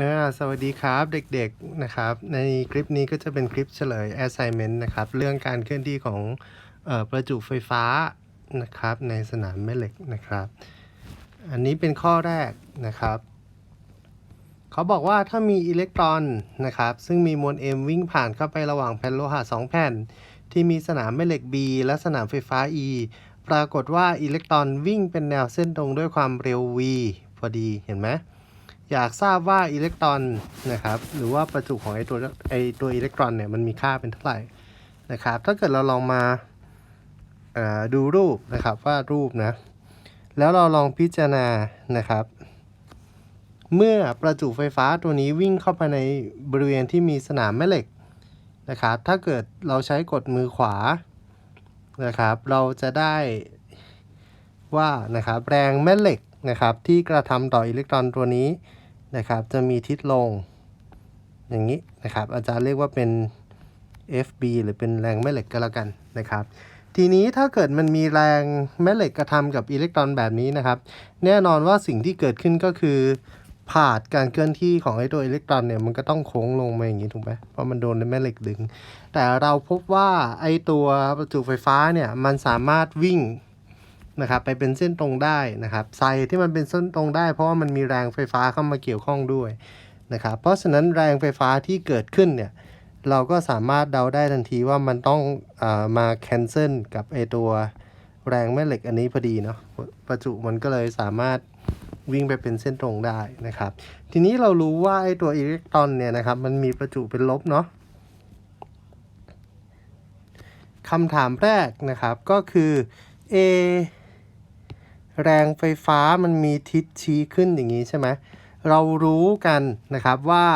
อ่าสวัสดีครับเด็กๆนะครับ ในคลิปนี้ก็จะเป็นคลิปเฉลย assignment นะครับ เรื่องการเคลื่อนที่ของออประจุไฟฟ้านะครับ ในสนามแม่เหล็กนะครับ อันนี้เป็นข้อแรกนะครับ เขาบอกว่าถ้ามีอิเล็กตรอนนะครับ ซึ่งมีมวล m วิ่งผ่านเข้าไประหว่างแผ่นโลหะ2แผ่น ที่มีสนามแม่เหล็ก B และสนามไฟฟ้า E ปรากฏว่าอิเล็กตรอนวิ่งเป็นแนวเส้นตรงด้วยความเร็ว v พอดีเห็นไหม อยากทราบว่าอิเล็กตรอนนะครับ หรือว่าประจุของไอตัวไอตัวอิเล็กตรอนเนี่ยมันมีค่าเป็นเท่าไหร่นะครับ ถ้าเกิดเราลองมาดูรูปนะครับว่ารูปนะ แล้วเราลองพิจารณานะครับ เมื่อประจุไฟฟ้าตัวนี้วิ่งเข้าไปในบริเวณที่มีสนามแม่เหล็กนะครับ ถ้าเกิดเราใช้กดมือขวานะครับ เราจะได้ว่านะครับแรงแม่เหล็กนะครับที่กระทำต่ออิเล็กตรอนตัวนี้ นะครับ จะมีทิศลงอย่างนี้นะครับ อาจารย์เรียกว่าเป็น FB หรือเป็นแรงแม่เหล็กก็แล้วกันนะครับ ทีนี้ถ้าเกิดมันมีแรงแม่เหล็กกระทำกับอิเล็กตรอนแบบนี้นะครับ แน่นอนว่าสิ่งที่เกิดขึ้นก็คือผาดการเคลื่อนที่ของไอ้ตัวอิเล็กตรอนเนี่ยมันก็ต้องโค้งลงมาอย่างนี้ถูกไหมเพราะมันโดนแม่เหล็กดึง แต่เราพบว่าไอ้ตัวประจุไฟฟ้าเนี่ยมันสามารถวิ่ง นะครับไปเป็นเส้นตรงได้นะครับไซที่มันเป็นเส้นตรงได้ เพราะว่ามันมีแรงไฟฟ้าเข้ามาเกี่ยวข้องด้วยนะครับเพราะฉะนั้นแรงไฟฟ้าที่เกิดขึ้นเนี่ยเราก็สามารถเดาได้ทันทีว่ามันต้องอามาแคนเซิลกับไอตัวแรงแม่เหล็กอันนี้พอดีเนาะประจุมันก็เลยสามารถวิ่งไปเป็นเส้นตรงได้นะครับ ทีนี้เรารู้ว่าไอตัวอิเล็กตรอนเนี่ยนะครับมันมีประจุเป็นลบเนาะคำถามแรกนะครับก็คือ A แรงไฟฟ้ามันมีทิศชี้ขึ้นอย่างนี้ใช่ไหมเรารู้กันนะครับว่า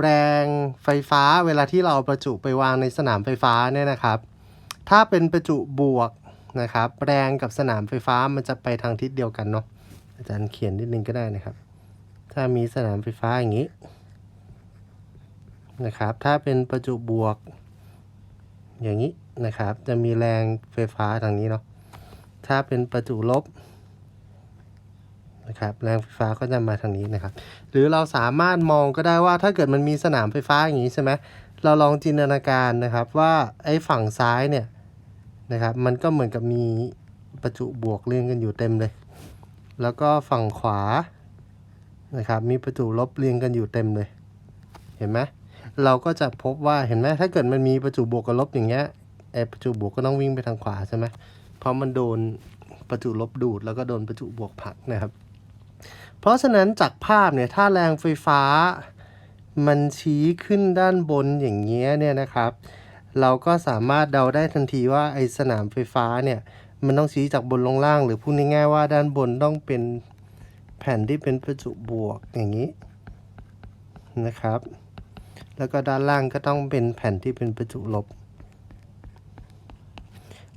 แรงไฟฟ้าเวลาที่เราเอาประจุไปวางในสนามไฟฟ้าเนี่ยนะครับ ถ้าเป็นประจุบวกนะครับ แรงกับสนามไฟฟ้ามันจะไปทางทิศเดียวกันเนาะอาจารย์เขียนนิดนึงก็ได้นะครับ ถ้ามีสนามไฟฟ้าอย่างนี้นะครับ ถ้าเป็นประจุบวก อย่างนี้นะครับ จะมีแรงไฟฟ้าทางนี้เนาะ ถ้าเป็นประจุลบนะครับแรงไฟฟ้าก็จะมาทางนี้นะครับ หรือเราสามารถมองก็ได้ว่าถ้าเกิดมันมีสนามไฟฟ้าอย่างนี้ใช่ไหมเราลองจินตนาการนะครับว่าไอ้ฝั่งซ้ายเนี่ยนะครับมันก็เหมือนกับมีประจุบวกเรียงกันอยู่เต็มเลย แล้วก็ฝั่งขวานะครับมีประจุลบเรียงกันอยู่เต็มเลย เห็นไหมเราก็จะพบว่าเห็นไหมถ้าเกิดมันมีประจุบวกกับลบอย่างเงี้ยไอ้ประจุบวกก็ต้องวิ่งไปทางขวาใช่ไหม เพราะมันโดนประจุลบดูดแล้วก็โดนประจุบวกผลักนะครับ เพราะฉะนั้นจากภาพเนี่ยถ้าแรงไฟฟ้ามันชี้ขึ้นด้านบนอย่างเงี้ยเนี่ยนะครับ เราก็สามารถเดาได้ทันทีว่าไอสนามไฟฟ้าเนี่ยมันต้องชี้จากบนลงล่าง หรือพูดง่ายๆว่าด้านบนต้องเป็นแผ่นที่เป็นประจุบวกอย่างนี้นะครับ แล้วก็ด้านล่างก็ต้องเป็นแผ่นที่เป็นประจุลบ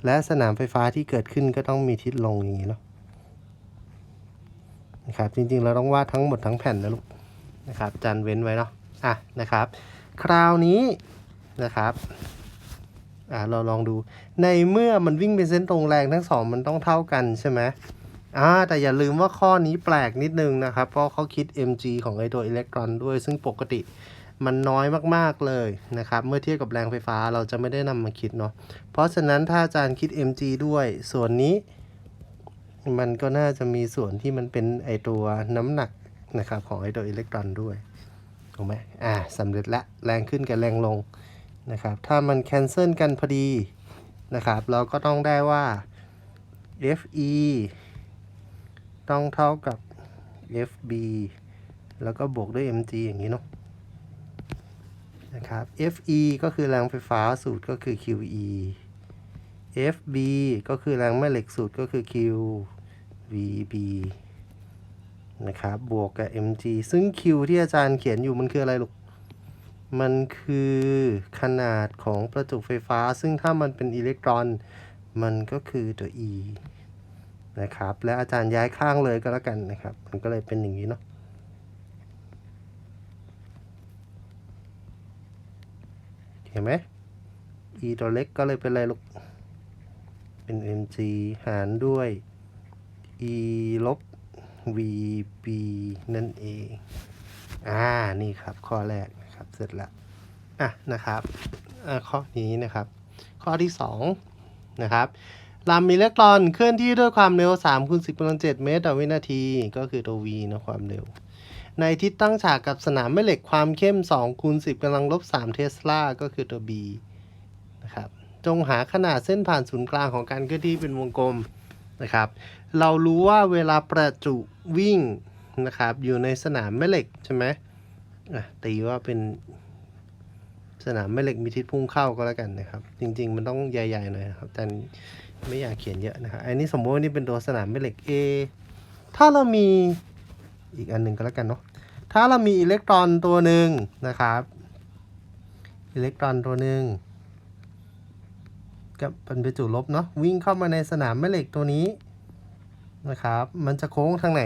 และสนามไฟฟ้าที่เกิดขึ้นก็ต้องมีทิศลงอย่างนี้เนาะนะครับจริงๆเราต้องวาดทั้งหมดทั้งแผ่นนะลูกนะครับจันเว้นไว้เนาะอะนะครับ คราวนี้นะครับอะเราลองดูในเมื่อมันวิ่งเป็นเส้นตรงแรงทั้งสองมันต้องเท่ากันใช่ไหมอ่าแต่อย่าลืมว่าข้อนี้แปลกนิดนึงนะครับ เพราะเขาคิด mg ของไอตัวอิเล็กตรอนด้วยซึ่งปกติ มันน้อยมากๆเลยนะครับ เมื่อเทียบกับแรงไฟฟ้าเราจะไม่ได้นำมาคิดเนาะเพราะฉะนั้นถ้าอาจารย์คิด mg ด้วย ส่วนนี้ มันก็น่าจะมีส่วนที่มันเป็นไอตัวน้ำหนักนะครับของไอตัวอิเล็กตรอนด้วยถูกไหมอ่าสำเร็จละแรงขึ้นกับแรงลงนะครับถ้ามันแคนเซิลกันพอดีนะครับ เราก็ต้องได้ว่า Fe ต้องเท่ากับ Fb แล้วก็บวกด้วย mg อย่างนี้เนาะ นะครับ Fe ก็คือแรงไฟฟ้าสูตรก็คือ QE FB ก็คือแรงแม่เหล็กสูตรก็คือ QVB นะครับ บวกกับ mg ซึ่ง q ที่อาจารย์เขียนอยู่มันคืออะไรลูก มันคือขนาดของประจุไฟฟ้า ซึ่งถ้ามันเป็นอิเล็กตรอน มันก็คือตัว e นะครับ และอาจารย์ย้ายข้างเลยก็แล้วกันนะครับ มันก็เลยเป็นอย่างนี้เนาะ ห็นไหม e ตัวเล็กก็เลยเป็นอะไรลูก เป็น mg หารด้วย e ลบ VB นั่นเอง อ่า นี่ครับ ข้อแรกนะครับ เสร็จแล้วอะ นะครับอ่าข้อนี้นะครับ ข้อที่ 2 นะครับลำอิเล็กตรอนเคลื่อนที่ด้วยความเร็ว3คูณ10กำลัง7เมตรต่อวินาที ก็คือตัว v นะความเร็ว ในทิศตั้งฉากกับสนามแม่เหล็กความเข้ม2คูณ10กำลังลบ3เทสลาก็คือตัว b นะครับจงหาขนาดเส้นผ่านศูนย์กลางของการเคลื่อนที่เป็นวงกลมนะครับ เรารู้ว่าเวลาประจุวิ่งนะครับอยู่ในสนามแม่เหล็กใช่ไหมตีว่าเป็นสนามแม่เหล็กมีทิศพุ่งเข้าก็แล้วกันนะครับ จริง ๆ มันต้องใหญ่ๆหน่อยครับแต่ไม่อยากเขียนเยอะนะครับอันนี้สมมติว่านี่เป็นตัวสนามแม่เหล็ก A ถ้าเรามี อีกอันหนึ่งก็แล้วกันเนาะถ้าเรามีอิเล็กตรอนตัวหนึ่งนะครับ อิเล็กตรอนตัวหนึ่งกับเป็นประจุลบเนาะวิ่งเข้ามาในสนามแม่เหล็กตัวนี้นะครับ มันจะโค้งทางไหน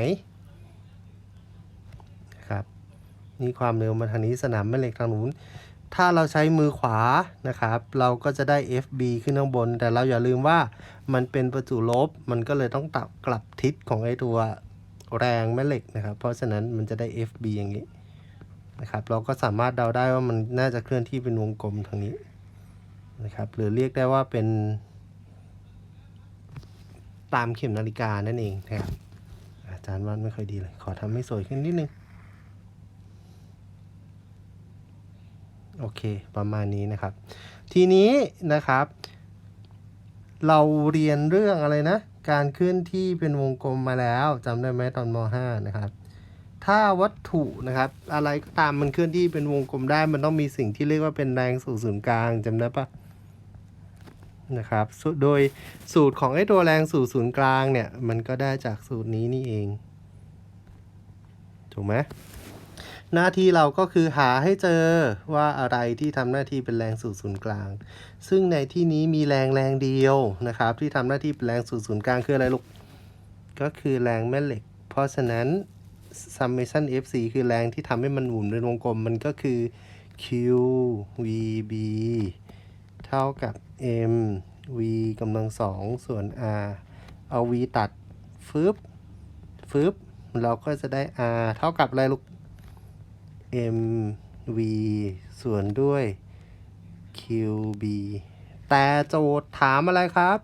นะครับนี่ความเร็วมาทางนี้สนามแม่เหล็กทางนู้นถ้าเราใช้มือขวานะครับ เราก็จะได้ FB ขึ้นข้างบน แต่เราอย่าลืมว่ามันเป็นประจุลบ มันก็เลยต้องตับกลับทิศของไอตัว แรงแม่เหล็กนะครับ เพราะฉะนั้นมันจะได้ FB อย่างนี้นะครับ เราก็สามารถเดาได้ว่ามันน่าจะเคลื่อนที่เป็นวงกลมทางนี้นะครับ หรือเรียกได้ว่าเป็น ตามเข็มนาฬิกานั่นเองนะครับอาจารย์วาดไม่ค่อยดีเลย ขอทำให้สวยขึ้นนิดนึง โอเค ประมาณนี้นะครับ ทีนี้นะครับ เราเรียนเรื่องอะไรนะ การเคลื่อนที่เป็นวงกลมมาแล้วจำได้ไหมตอนม .5 นะครับ ถ้าวัตถุนะครับ อะไรก็ตามมันเคลื่อนที่เป็นวงกลมได้มันต้องมีสิ่งที่เรียกว่าเป็นแรงสู่ศูนย์กลางจำได้ปะนะครับ โดยสูตรของไอ้ตัวแรงสู่ศูนย์กลางเนี่ย มันก็ได้จากสูตรนี้นี่เอง ถูกไหม หน้าที่เราก็คือหาให้เจอว่าอะไรที่ทำหน้าที่เป็นแรงสู่ศูนย์กลาง ซึ่งในที่นี้มีแรงแรงเดียวนะครับ ที่ทำหน้าที่เป็นแรงสู่ศูนย์กลางคืออะไรลูก ก็คือแรงแม่เหล็ก เพราะฉะนั้น summation FC คือแรงที่ทำให้มันหมุนเป็นวงกลมมันก็คือ Q VB เท่ากับ M V กำลังสองส่วน R เอา V ตัดฟึบฟึบเราก็จะได้ R เท่ากับอะไรลูก mv ส่วนด้วย qb แต่โจทย์ถามอะไรครับ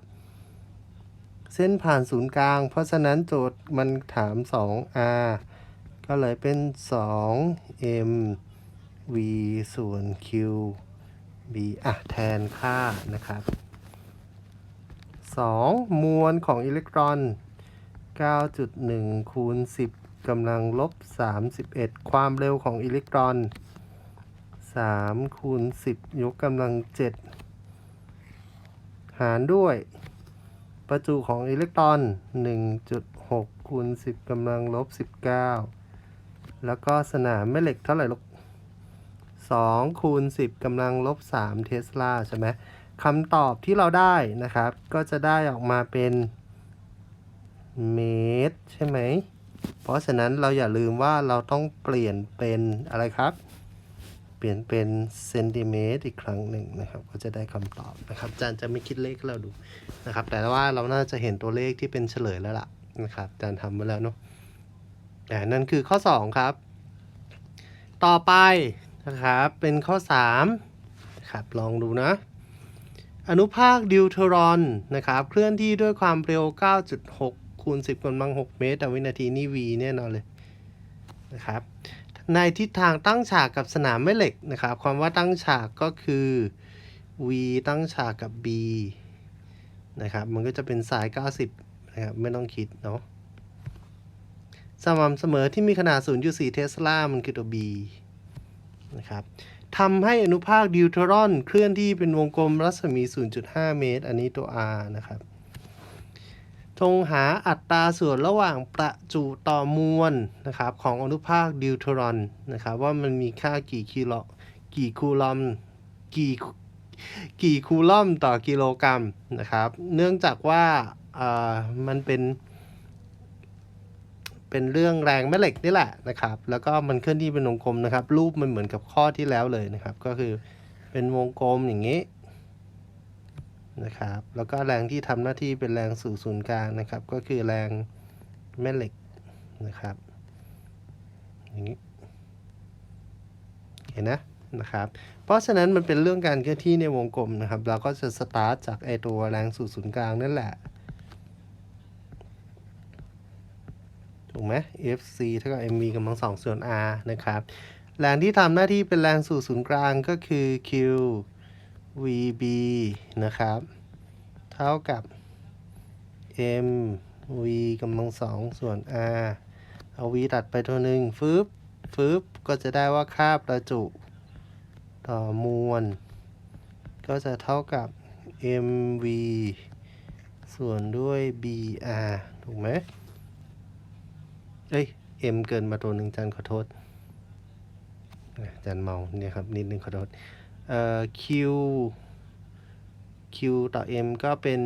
เส้นผ่านศูนย์กลาง เพราะฉะนั้นโจทย์มันถาม 2r ก็เลยเป็น 2mv ส่วน qb อะ แทนค่านะครับ 2 มวลของอิเล็กตรอน 9.1 คูณ 10 กำลังลบ 31 ความเร็วของอิเล็กตรอน 3 คูณ 10 ยกกำลัง 7 หารด้วย ประจุของอิเล็กตรอน 1.6 คูณ 10 กำลังลบ 19 แล้วก็สนามแม่เหล็กเท่าไหร่ลูก2คูณ 10กำลังลบ 3 เทสลาใช่ไหมคำตอบที่เราได้นะครับ ก็จะได้ออกมาเป็นเมตรใช่ไหม เพราะฉะนั้นเราอย่าลืมว่าเราต้องเปลี่ยนเป็นอะไรครับ เปลี่ยนเป็นเซนติเมตรอีกครั้งหนึ่งนะครับ ก็จะได้คำตอบนะครับอาจารย์จะไม่คิดเลขให้เราดูนะครับ แต่ว่าเราน่าจะเห็นตัวเลขที่เป็นเฉลยแล้วล่ะนะครับอาจารย์ทำมาแล้วเนาะแต่นั่นคือข้อ 2 ครับ ต่อไปนะครับเป็นข้อ3ครับลองดูนะ อนุภาคดิวเทอรอนนะครับ เคลื่อนที่ด้วยความเร็ว 9.6 คูณ 10กำลัง 6 เมตรต่อวินาทีนี่ v แน่นอนเลยนะครับในทิศทางตั้งฉากกับสนามแม่เหล็กนะครับความว่าตั้งฉากก็คือ v ตั้งฉากกับ b นะครับมันก็จะเป็นสาย 90นะครับไม่ต้องคิดเนาะสม่ำเสมอที่มีขนาด 0.4 เทสลา มันคือตัว b นะครับทำให้อนุภาคดิวเทอรอนเคลื่อนที่เป็นวงกลมรัศมี 0.5 เมตร อันนี้ตัว r นะครับ จงหาอัตราส่วนระหว่างประจุต่อมวลนะครับของอนุภาคดิวเทอรอนนะครับว่ามันมีค่ากี่กิโลกี่คูลอมกี่กี่คูลอมต่อกิโลกรัมนะครับ เนื่องจากว่าอ่อมันเป็น เป็นเรื่องแรงแม่เหล็กนี่แหละนะครับ แล้วก็มันเคลื่อนที่เป็นวงกลมนะครับ รูปมันเหมือนกับข้อที่แล้วเลยนะครับ ก็คือเป็นวงกลมอย่างนี้ นะครับ แล้วก็แรงที่ทำหน้าที่เป็นแรงสู่ศูนย์กลางนะครับ ก็คือแรงแม่เหล็กนะครับ อย่างนี้เห็นนะนะครับ เพราะฉะนั้นมันเป็นเรื่องการเคลื่อนที่ในวงกลมนะครับ เราก็จะสตาร์ทจากไอตัวแรงสู่ศูนย์กลางนั่นแหละถูกไหม FC เท่ากับ mv กำลังสองส่วน r นะครับ แรงที่ทำหน้าที่เป็นแรงสู่ศูนย์กลางก็คือ q vb นะครับ เท่ากับ m v กำลังสองส่วน r เอา v ตัดไปตัวหนึ่งฟึบฟึบก็จะได้ว่าค่าประจุต่อมวล ก็จะเท่ากับ mv ส่วนด้วย br ถูกไหมเอ้ย m เกินมาตัวหนึ่งจันขอโทษจันเมาเนี่ยครับ นิดนึงขอโทษ เอ่อ q q ต่อ m ก็เป็น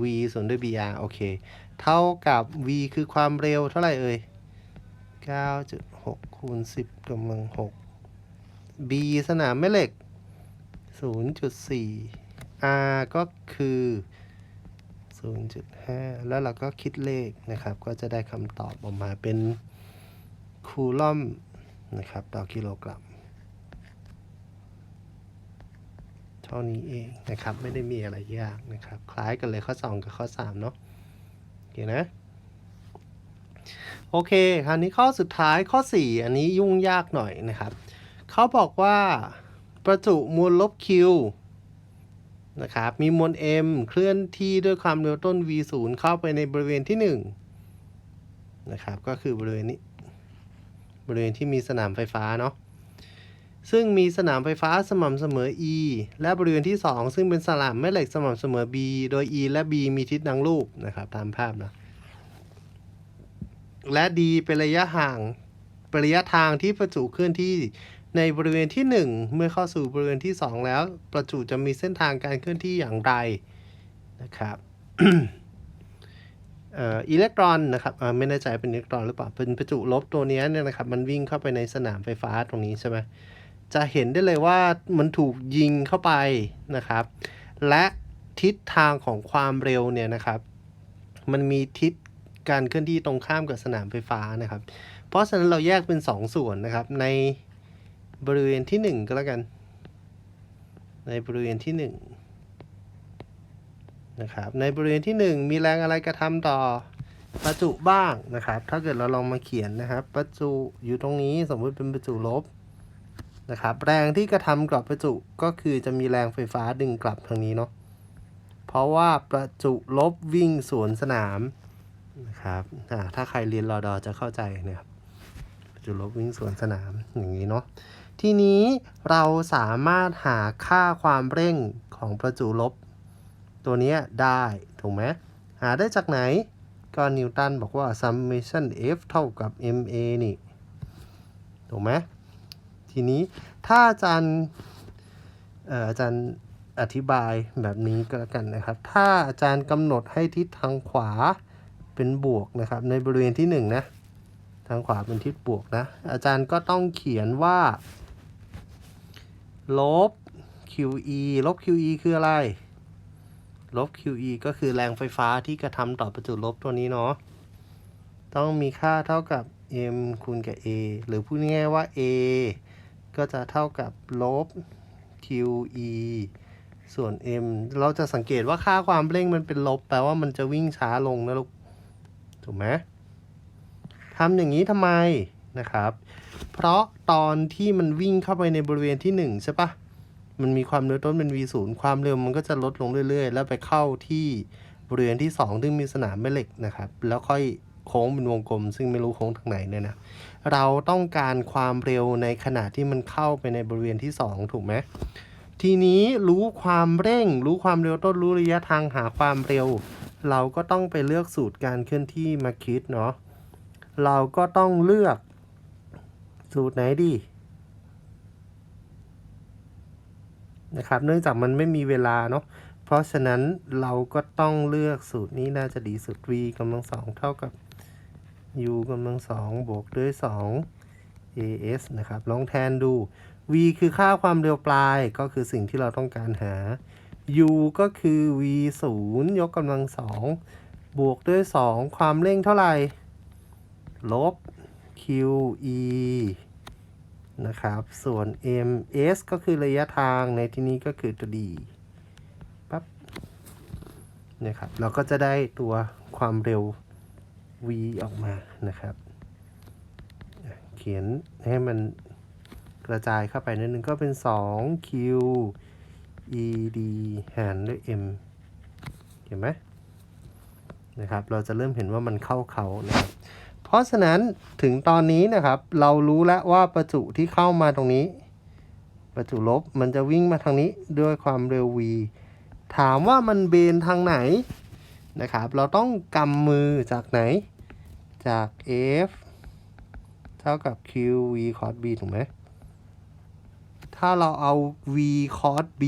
v ส่วนด้วย br โอเค เท่ากับ v คือความเร็วเท่าไหร่เอ่ย 9.6คูณ10กำลัง 6 b สนามแม่เหล็ก 0.4 r ก็คือ 0.5 แล้วเราก็คิดเลขนะครับ ก็จะได้คำตอบออกมาเป็นคูลอมนะครับ ต่อกิโลกรัม เท่านี้เองนะครับ ไม่ได้มีอะไรยากนะครับ คล้ายกันเลยข้อ 2 กับข้อ 3 เนาะโอเคนะ โอเค คราวนี้ข้อสุดท้ายข้อ 4 อันนี้ยุ่งยากหน่อยนะครับ เขาบอกว่าประจุมวลลบ q นะครับ มีมวล m เคลื่อนที่ด้วยความเร็วต้น v 0เข้าไปในบริเวณที่ 1 นะครับ ก็คือบริเวณนี้ บริเวณที่มีสนามไฟฟ้าเนาะ ซึ่งมีสนามไฟฟ้าสม่ำเสมอ E และบริเวณที่ 2 ซึ่งเป็นสนามแม่เหล็กสม่ำเสมอ B โดย E และ B มีทิศดังรูปนะครับตามภาพนะและ D เป็นระยะห่างเป็นระยะทางที่ประจุเคลื่อนที่ในบริเวณที่ 1 เมื่อเข้าสู่บริเวณที่ 2 แล้ว ประจุจะมีเส้นทางการเคลื่อนที่อย่างไรนะครับอิเล็กตรอนนะครับไม่แน่ใจเป็นอิเล็กตรอนหรือเปล่าเป็นประจุลบตัวนี้เนี่ยนะครับ มันวิ่งเข้าไปในสนามไฟฟ้าตรงนี้ใช่ไหม จะเห็นได้เลยว่ามันถูกยิงเข้าไปนะครับ และทิศทางของความเร็วเนี่ยนะครับ มันมีทิศการเคลื่อนที่ตรงข้ามกับสนามไฟฟ้านะครับ เพราะฉะนั้นเราแยกเป็น 2ส่วนนะครับ ในบริเวณที่ 1 ก็แล้วกัน ในบริเวณที่ 1 นะครับ ในบริเวณที่ 1 มีแรงอะไรกระทำต่อประจุบ้างนะครับ ถ้าเกิดเราลองมาเขียนนะครับ ประจุอยู่ตรงนี้สมมติเป็นประจุลบ นะครับ แรงที่กระทำกับประจุก็คือจะมีแรงไฟฟ้าดึงกลับทางนี้เนาะเพราะว่าประจุลบวิ่งสวนสนามนะครับอ่าถ้าใครเรียนรอดอจะเข้าใจนะครับประจุลบวิ่งสวนสนามอย่างนี้เนาะทีนี้เราสามารถหาค่าความเร่งของประจุลบ ตัวนี้ได้ถูกไหมหาได้จากไหนก็นิวตันบอกว่า summation f เท่ากับ ma นี่ ถูกไหม ทีนี้ถ้าอาจารย์อาจารย์อธิบายแบบนี้ก็แล้วกันนะครับ ถ้าอาจารย์กำหนดให้ทิศทางขวาเป็นบวกนะครับ ในบริเวณที่1นะทางขวาเป็นทิศบวกนะ อาจารย์ก็ต้องเขียนว่า ลบ QE ลบ QE คืออะไร ลบ QE ก็คือแรงไฟฟ้าที่กระทำต่อประจุลบตัวนี้เนาะต้องมีค่าเท่ากับ m คูณกับ a หรือพูดง่ายๆว่า a ก็จะเท่ากับลบ QE ส่วน m เราจะสังเกตว่าค่าความเร่งมันเป็นลบ แปลว่ามันจะวิ่งช้าลงนะลูก ถูกไหมทำอย่างนี้ทำไมนะครับ เพราะตอนที่มันวิ่งเข้าไปในบริเวณที่ 1 ใช่ปะมันมีความเร็วต้นเป็น v 0 ความเร็วมันก็จะลดลงเรื่อย ๆ แล้วไปเข้าที่บริเวณที่ 2 ซึ่งมีสนามแม่เหล็กนะครับ แล้วค่อยโค้งเป็นวงกลม ซึ่งไม่รู้โค้งทางไหนเนี่ยนะ เราต้องการความเร็วในขณะที่มันเข้าไปในบริเวณที่ 2 ถูกไหมทีนี้รู้ความเร่ง รู้ความเร็วต้นรู้ระยะทางหาความเร็ว เราก็ต้องไปเลือกสูตรการเคลื่อนที่มาคิดเนาะเราก็ต้องเลือกสูตรไหนดีนะครับ เนื่องจากมันไม่มีเวลาเนาะเพราะฉะนั้นเราก็ต้องเลือกสูตรนี้น่าจะดีสุด v กำลังสองเท่ากับ u กำลังสองบวกด้วย2 as นะครับ ลองแทนดู v คือค่าความเร็วปลายก็คือสิ่งที่เราต้องการหา u ก็คือ v 0ยกกำลังสองบวกด้วย 2 ความเร่งเท่าไหร่ ลบ q e นะครับ ส่วน m s ก็คือระยะทางในที่นี้ก็คือตัว d ปั๊บนะครับ เราก็จะได้ตัวความเร็ว v ออกมานะครับ เขียนให้มันกระจายเข้าไปนิดนึงก็เป็น 2 q e d หารด้วย m เห็นไหมนะครับ เราจะเริ่มเห็นว่ามันเข้าเขานะครับ เพราะฉะนั้นถึงตอนนี้นะครับ เรารู้แล้วว่าประจุที่เข้ามาตรงนี้ ประจุลบมันจะวิ่งมาทางนี้ด้วยความเร็ว v ถามว่ามันเบนทางไหนนะครับ เราต้องกำมือจากไหน จาก f เท่ากับ q v cos b ถูกไหม ถ้าเราเอา v cos b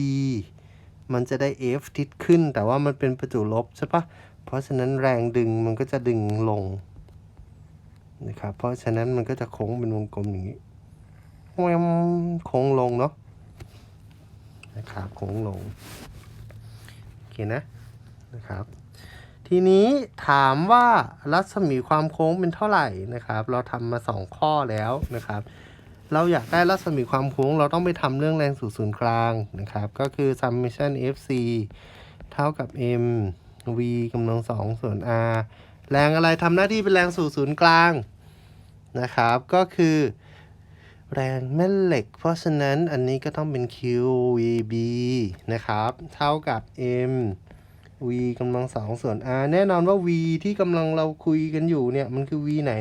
มันจะได้ f ทิศขึ้น แต่ว่ามันเป็นประจุลบใช่ปะเพราะฉะนั้นแรงดึงมันก็จะดึงลงนะครับ เพราะฉะนั้นมันก็จะโค้งเป็นวงกลมอย่างนี้แวมโค้งลงเนาะนะครับโค้งลง โอเคนะนะครับ ทีนี้ถามว่ารัศมีความโค้งเป็นเท่าไหร่นะครับ เราทำมาสองข้อแล้วนะครับ เราอยากได้รัศมีความโค้ง เราต้องไปทำเรื่องแรงสู่ศูนย์กลางนะครับ ก็คือ summation fc เท่ากับ m v กำลังสองส่วน r แรงอะไรทำหน้าที่เป็นแรงสู่ศูนย์กลางนะครับ ก็คือแรงแม่เหล็ก เพราะฉะนั้นอันนี้ก็ต้องเป็น qvb นะครับ เท่ากับ m v กำลังสองส่วน r แน่นอนว่า v ที่กำลังเราคุยกันอยู่เนี่ย มันคือ v ไหน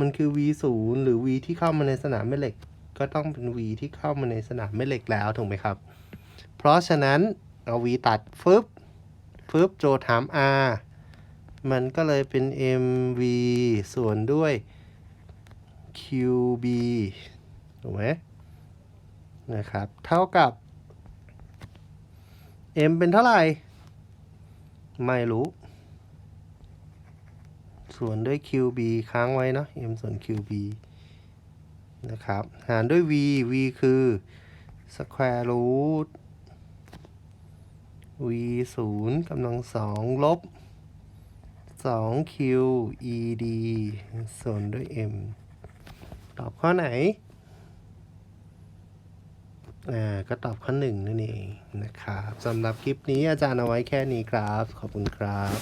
มันคือ v ศูนย์หรือ v ที่เข้ามาในสนามแม่เหล็ก ก็ต้องเป็น v ที่เข้ามาในสนามแม่เหล็กแล้วถูกไหมครับ เพราะฉะนั้นเอา v ตัดฟึบฟึบโจถาม r มันก็เลยเป็น mv ส่วนด้วย qb ถูกไหมนะครับ เท่ากับ m เป็นเท่าไหร่ ไม่รู้ ส่วนด้วย qb ค้างไว้เนาะ m ส่วน qb นะครับ หารด้วย v v คือ square root v ศูนย์กำลังสองลบ 2 q e d ส่วนด้วย m ตอบข้อไหน อ่าก็ตอบข้อหนึ่งนั่นเองนะครับสำหรับคลิปนี้อาจารย์เอาไว้แค่นี้ครับ ขอบคุณครับ